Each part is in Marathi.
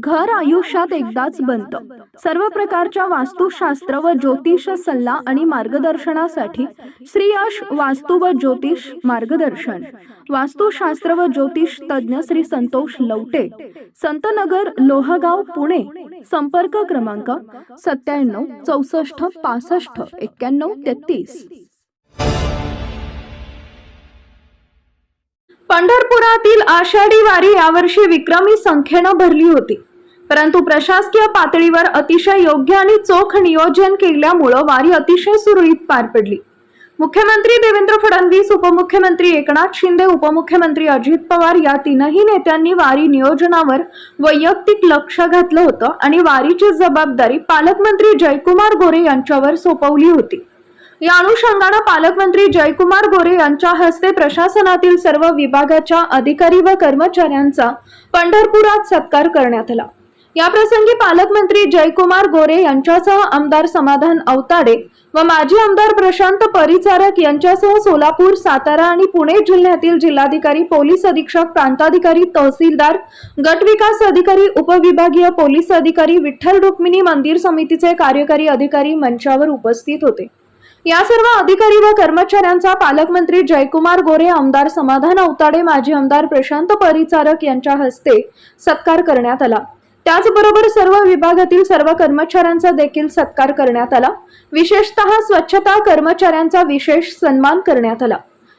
घर आयुष्यात एकदाच बनतं. सर्व प्रकारच्या वास्तुशास्त्र व ज्योतिष सल्ला आणि मार्गदर्शनासाठी श्री यश वास्तु व ज्योतिष मार्गदर्शन. वास्तुशास्त्र व ज्योतिष तज्ज्ञ श्री संतोष लवटे. संतनगर लोहगाव पुणे. संपर्क क्रमांक सत्त्याण्णव चौसष्ट पासष्ट एक्क्याण्णव तेहतीस. पंढरपुरातील आषाढी वारी यावर्षी विक्रमी संख्येनं भरली होती. परंतु प्रशासकीय पातळीवर अतिशय योग्य आणि चोख नियोजन केल्यामुळं वारी अतिशय सुरळीत पार पडली. मुख्यमंत्री देवेंद्र फडणवीस उपमुख्यमंत्री एकनाथ शिंदे उपमुख्यमंत्री अजित पवार या तीनही नेत्यांनी वारी नियोजनावर वैयक्तिक लक्ष घातलं होतं आणि वारीची जबाबदारी पालकमंत्री जयकुमार गोरे यांच्यावर सोपवली होती. या अनुषंगानं पालकमंत्री जयकुमार गोरे यांच्या हस्ते प्रशासनातील सर्व विभागाच्या अधिकारी व कर्मचाऱ्यांचा पंढरपुरात सत्कार करण्यात आला. या प्रसंगी पालकमंत्री जयकुमार गोरे यांच्यासह आमदार समाधान अवताडे व माजी आमदार प्रशांत परिचारक यांच्यासह सोलापूर सातारा आणि पुणे जिल्ह्यातील जिल्हाधिकारी पोलीस अधीक्षक प्रांताधिकारी तहसीलदार गट विकास अधिकारी उपविभागीय पोलीस अधिकारी विठ्ठल रुक्मिणी मंदिर समितीचे कार्यकारी अधिकारी मंचावर उपस्थित होते. या सर्व अधिकारी व कर्मचाऱ्यांचा पालकमंत्री जयकुमार गोरे आमदार समाधान अवताडे माजी आमदार प्रशांत परिचारक यांच्या हस्ते सत्कार करण्यात आला. त्याचबरोबर सर्व विभागातील सर्व कर्मचाऱ्यांचा देखील सत्कार करण्यात आला. विशेषतः स्वच्छता कर्मचाऱ्यांचा विशेष सन्मान करण्यात आला.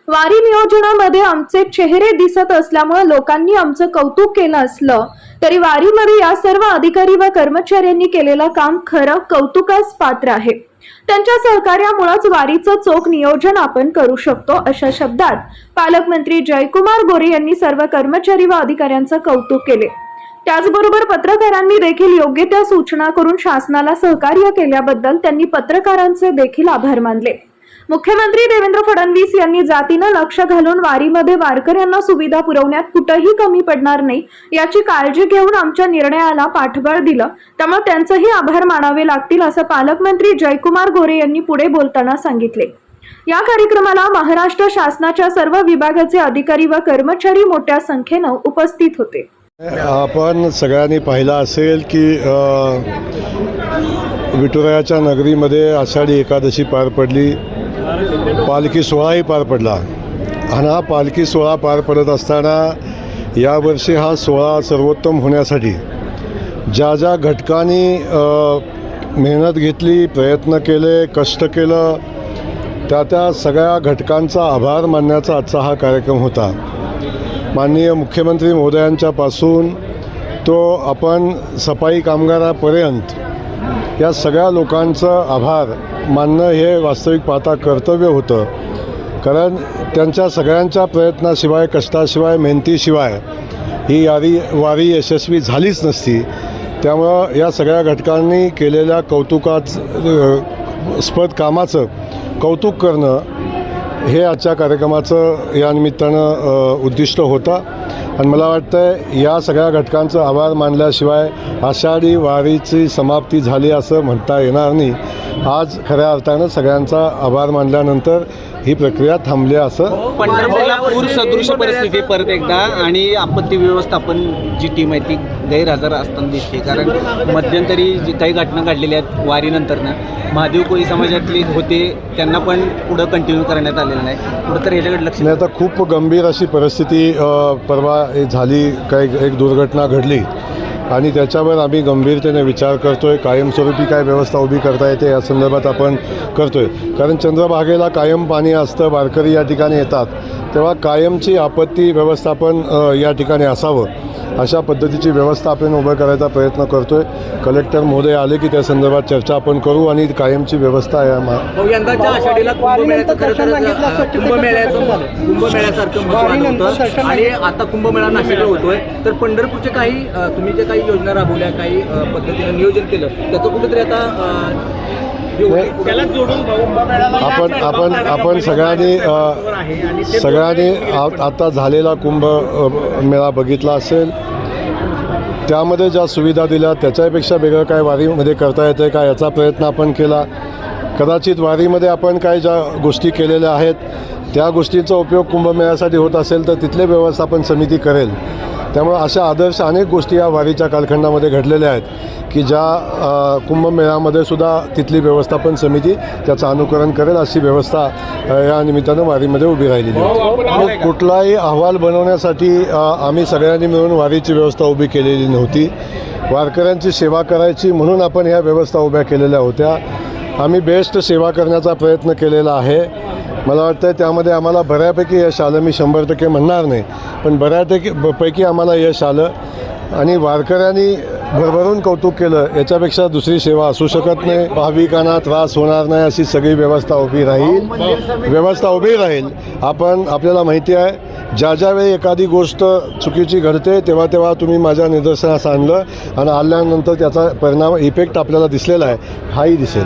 वारी नियोजनामध्ये आमचे चेहरे दिसत असल्यामुळे लोकांनी आमचं कौतुक केलं असलं तरी वारीमध्ये या सर्व अधिकारी व कर्मचाऱ्यांनी केलेलं काम खरं कौतुकास पात्र आहे. त्यांच्या सहकार्यामुळेच वारीचं चोख नियोजन आपण करू शकतो अशा शब्दात पालकमंत्री जयकुमार गोरे यांनी सर्व कर्मचारी व अधिकाऱ्यांचं कौतुक केले. त्याचबरोबर पत्रकारांनी देखील योग्य त्या सूचना करून शासनाला सहकार्य केल्याबद्दल त्यांनी पत्रकारांचे देखील आभार मानले. मुख्यमंत्री देवेंद्र फडणवीस यांनी जातीनं लक्ष घालून वारीमध्ये वारकऱ्यांना सुविधा पुरवण्यात कुठंही कमी पडणार नाही याची काळजी घेऊन आमच्या निर्णयाला पाठबळ दिलं. त्यामुळे त्यांचेही आभार मानावे लागतील असं पालकमंत्री जयकुमार गोरे यांनी पुढे बोलताना सांगितले. या कार्यक्रमाला महाराष्ट्र शासनाच्या सर्व विभागाचे अधिकारी व कर्मचारी मोठ्या संख्येनं उपस्थित होते. आपण सगळ्यांनी पाहिलं असेल की विठुरायाच्या नगरीमध्ये आषाढी एकादशी पार पडली. पालखी सोहळाही पार पडला. आणि हा पालखी सोहळा पार पडत असताना यावर्षी हा सोहळा सर्वोत्तम होण्यासाठी ज्या ज्या घटकांनी मेहनत घेतली प्रयत्न केले कष्ट केलं त्या त्या सगळ्या घटकांचा आभार मानण्याचा आजचा हा कार्यक्रम होता. माननीय मुख्यमंत्री महोदयांच्यापासून तो आपण सफाई कामगारापर्यंत या सगळ्या लोकांचं आभार मानणं हे वास्तविक पाहता कर्तव्य होतं. कारण त्यांच्या सगळ्यांच्या प्रयत्नाशिवाय कष्टाशिवाय मेहनतीशिवाय ही यारी वारी यशस्वी झालीच नसती. त्यामुळं या सगळ्या घटकांनी केलेल्या कौतुकाच स्पद कामाचं कौतुक करणं हे आजच्या कार्यक्रमाचं या निमित्तानं उद्दिष्ट होतं. आणि मला वाटतं या सगळ्या घटकांचं आभार मानल्याशिवाय आषाढी वारीची समाप्ती झाली असं म्हणता येणार नाही. आज खऱ्या अर्थानं सगळ्यांचा आभार मानल्यानंतर ही प्रक्रिया थांबली असं हो, पंढरपूरला पूर सदृश परिस्थिती परत एकदा आणि आपत्ती व्यवस्थापन जी टीम आहे ती गैरहजर असताना दिसते. कारण मध्यंतरी जी काही घटना घडलेल्या आहेत वारीनंतरनं महादेव कोळी समाजातले होते त्यांना पण पुढं कंटिन्यू करण्यात आलेलं नाही. पुढं तर ह्याच्याकडे लक्ष नाही आता खूप गंभीर अशी परिस्थिती परवा झाली काही एक दुर्घटना घडली. आणि त्याच्यावर आम्ही गंभीरतेने विचार करतो आहे कायमस्वरूपी काय व्यवस्था उभी करता येते या संदर्भात आपण करतो आहे कारण चंद्रभागेला कायम पाणी असतं वारकरी या ठिकाणी येतात. तेव्हा कायमची आपत्ती व्यवस्थापन या ठिकाणी असावं. अशा पद्धतीची व्यवस्था आपण उभं करायचा प्रयत्न करतो आहे कलेक्टर महोदय आले की त्या संदर्भात चर्चा आपण करू आणि कायमची व्यवस्था या मा भाऊ, यंदाच्या आषाढीला कुंभमेळ्याचं खरं तर कुंभमेळ्याचं कुंभमेळ्यासारखं आणि आता कुंभमेळा नाशिकला होतोय. तर पंढरपूरचे काही तुम्ही जे काही योजना राबवल्या काही पद्धतीनं नियोजन केलं. त्याचं कुठेतरी आता आपण आपण आपण सगळ्यांनी सगळ्यांनी आ- आता झालेला कुंभ मेळा बघितला असेल. त्यामध्ये ज्या सुविधा दिल्या त्याच्यापेक्षा वेगळं काय वारीमध्ये करता येतं का याचा प्रयत्न आपण केला. कदाचित वारीमध्ये आपण काय ज्या गोष्टी केलेल्या आहेत त्या गोष्टींचा उपयोग कुंभमेळ्यासाठी होत असेल तर तिथले व्यवस्थापन समिती करेल. त्यामुळे अशा आदर्श अनेक गोष्टी या वारीच्या कालखंडामध्ये घडलेल्या आहेत की ज्या कुंभमेळ्यामध्ये सुद्धा तिथली व्यवस्थापन समिती त्याचं अनुकरण करेल अशी व्यवस्था या निमित्तानं वारीमध्ये उभी राहिलेली आहे. मग कुठलाही अहवाल बनवण्यासाठी आम्ही सगळ्यांनी मिळून वारीची व्यवस्था उभी केलेली नव्हती. वारकऱ्यांची सेवा करायची म्हणून आपण ह्या व्यवस्था उभ्या केलेल्या होत्या. आम्ही बेस्ट सेवा करण्याचा प्रयत्न केलेला आहे. मला वाटतं त्यामध्ये आम्हाला बऱ्यापैकी यश आलं. मी शंभर टक्के म्हणणार नाही पण बऱ्यापैकी पैकी आम्हाला यश आलं. आणि वारकऱ्यांनी भरभरून कौतुक केलं. याच्यापेक्षा दुसरी सेवा असू शकत नाही. भाविकांना त्रास होणार नाही अशी सगळी व्यवस्था उभी राहील. व्यवस्था उभी राहील. आपण आपल्याला माहिती आहे ज्या ज्यावेळी एखादी गोष्ट चुकीची घडते तेव्हा तेव्हा तुम्ही माझ्या निदर्शनास आणलं. आणि आल्यानंतर त्याचा परिणाम इफेक्ट आपल्याला दिसलेला आहे. हाही दिसेल.